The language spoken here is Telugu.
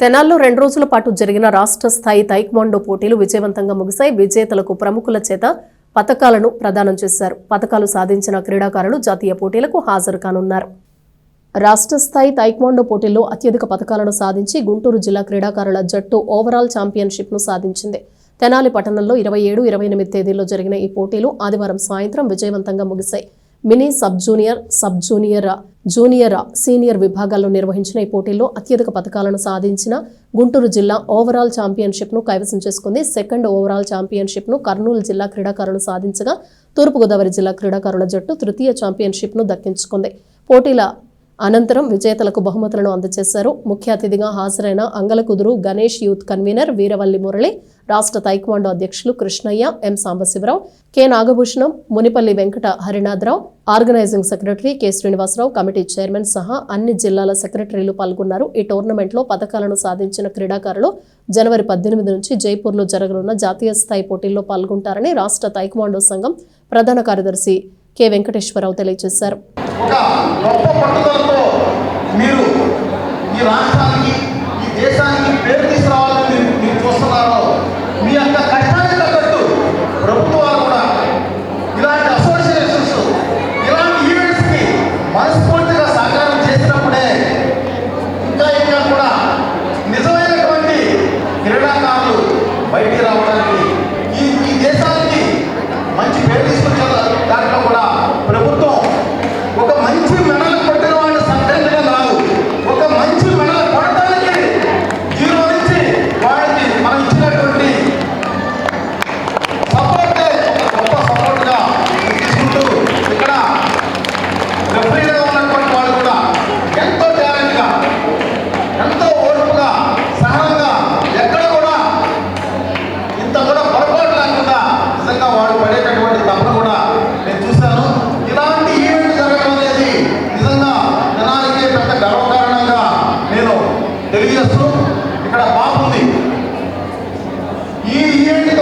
తెనాల్లో రెండు రోజుల పాటు జరిగిన రాష్ట్ర స్థాయి తైక్వాండో పోటీలు విజయవంతంగా ముగిశాయి. విజేతలకు ప్రముఖుల చేత పతకాలను ప్రదానం చేశారు. పతకాలు సాధించిన క్రీడాకారులు జాతీయ పోటీలకు హాజరు కానున్నారు. రాష్ట్ర స్థాయి తైక్వాండో పోటీల్లో అత్యధిక పథకాలను సాధించి గుంటూరు జిల్లా క్రీడాకారుల జట్టు ఓవరాల్ ఛాంపియన్షిప్ను సాధించింది. తెనాలి పట్టణంలో ఇరవై ఏడు ఇరవై ఎనిమిది తేదీల్లో జరిగిన ఈ పోటీలు ఆదివారం సాయంత్రం విజయవంతంగా ముగిశాయి. Mini sub junior sub junior junior senior విభాగాల్లో నిర్వహించిన ఈ పోటీల్లో అత్యధిక పథకాలను సాధించిన గుంటూరు జిల్లా ఓవరాల్ ఛాంపియన్షిప్ను కైవసం చేసుకుంది. సెకండ్ ఓవరాల్ ఛాంపియన్షిప్ను కర్నూలు జిల్లా క్రీడాకారులు సాధించగా తూర్పుగోదావరి జిల్లా క్రీడాకారుల జట్టు తృతీయ ఛాంపియన్షిప్ను దక్కించుకుంది. పోటీల అనంతరం విజేతలకు బహుమతులను అందజేశారు. ముఖ్య అతిథిగా హాజరైన అంగలకుదురు గణేష్ యూత్ కన్వీనర్ వీరవల్లి మురళి రాష్ట్ర తైక్వాండో అధ్యక్షులు Krishnaiah M Sambasivarao K Nagabhushanam Munipalli Venkata Harinatharao organising secretary K Srinivasarao committee chairman సహా అన్ని జిల్లాల సెక్రటరీలు పాల్గొన్నారు. ఈ టోర్నమెంట్లో పథకాలను సాధించిన క్రీడాకారులు జనవరి పద్దెనిమిది నుంచి జైపూర్లో జరగనున్న జాతీయ స్థాయి పోటీల్లో పాల్గొంటారని రాష్ట్ర తైక్వాండో సంఘం ప్రధాన కార్యదర్శి కె వెంకటేశ్వరరావు తెలియజేశారు. ఒక గొప్ప పట్టుదలతో మీరు ఈ రాష్ట్రానికి ఈ దేశానికి పేరు తీసుకురావాలని మీరు మీరు చూస్తున్నారో మీ యొక్క కష్టానికి తగ్గట్టు ప్రభుత్వాలు కూడా ఇలాంటి అసోసియేషన్స్ ఇలాంటి ఈవెంట్స్కి మనస్ఫూర్తిగా సహకారం చేసినప్పుడే ఇంకా ఇంకా కూడా నిజమైనటువంటి క్రీడాకారులు బయటికి రావాలి. ఈ ఈవెంట్